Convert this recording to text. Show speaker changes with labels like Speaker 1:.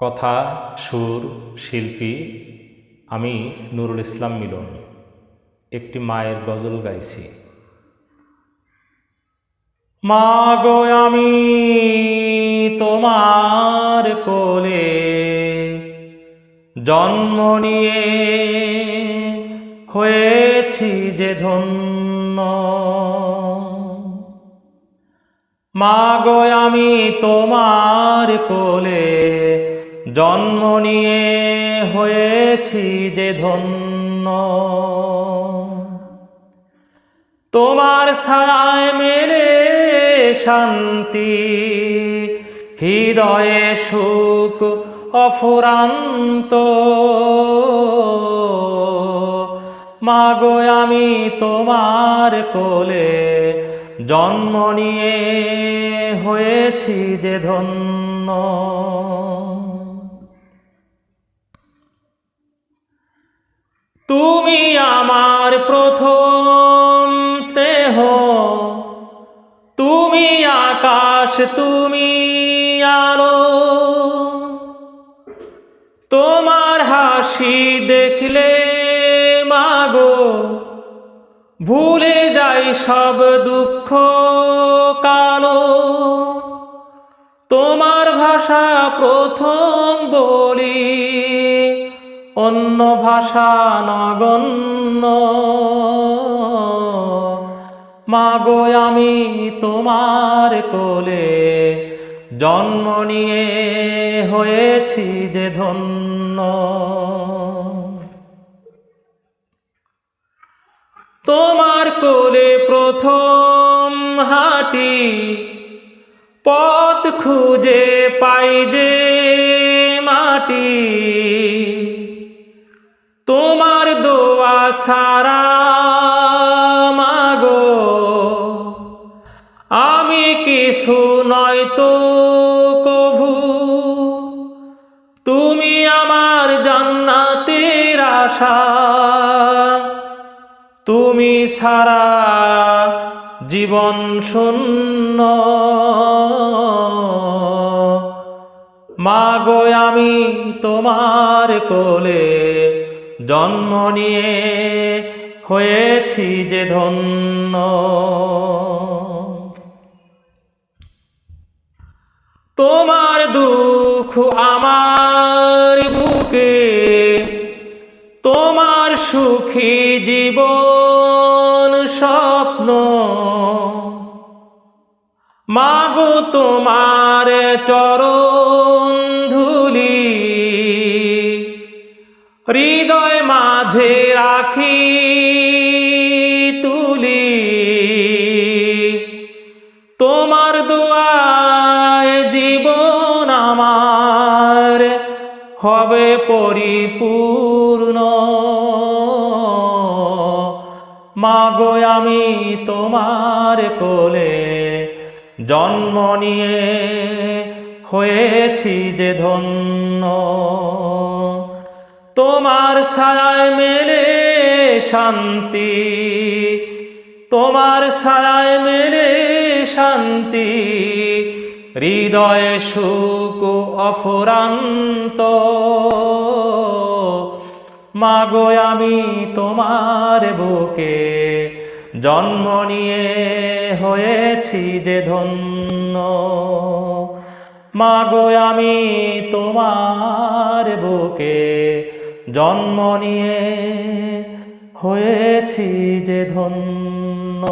Speaker 1: কথা, সুর, শিল্পী, আমি নুরুল ইসলাম মিলন, একটি মায়ের গজল গাইছি। মা গো আমি তোমার কোলে জন্ম নিয়ে হয়েছি যে ধন্য। মা গো আমি তোমার কোলে জন্ম নিয়ে হয়েছি যে ধন্য। তোমার ছায় মেলে শান্তি, হৃদয়ে সুখ অফুরান্ত। মাগো, আমি তোমার কোলে জন্ম নিয়ে হয়েছি যে ধন্য। তুমি আমার প্রথম স্নেহ। তুমি আকাশ, তুমি আলো। তোমার হাসি দেখলে মাগো, ভুলে যাই সব দুঃখ কালো। তোমার ভাষা প্রথম বলি অন্য ভাষা নগণ্য। মাগো, আমি তোমার কোলে জন্ম নিয়ে হয়েছি যে ধন্য। তোমার কোলে প্রথম হাঁটি পথ খুঁজে পাই যে মাটি। তোমার দোয়া সারা মাগো। আমি কিছু নয় তো কভু। তুমি আমার জান্নাতের আশা। তুমি সারা জীবন শূন্য। মাগো আমি তোমার কোলে জন্ম নিয়ে হয়েছি যে ধন্য। তোমার দুঃখ আমার বুকে, তোমার সুখী জীবন স্বপ্ন। মাগো তোমার চরণ হৃদয় মাঝে রাখি তুলি। তোমার দোয়ায় জীবন আমার হবে পরিপূর্ণ। মাগো, আমি তোমার কোলে জন্ম নিয়ে হয়েছি যে ধন্য। তোমার ছায় মেলে শান্তি। তোমার ছায় মেলে শান্তি। হৃদয়ে সুখ অফুরান্ত। মাগো আমি তোমার বুকে জন্ম নিয়ে হয়েছি যে ধন্য। মাগো আমি তোমার বুকে জন্ম নিয়ে হয়েছি যে ধন্য।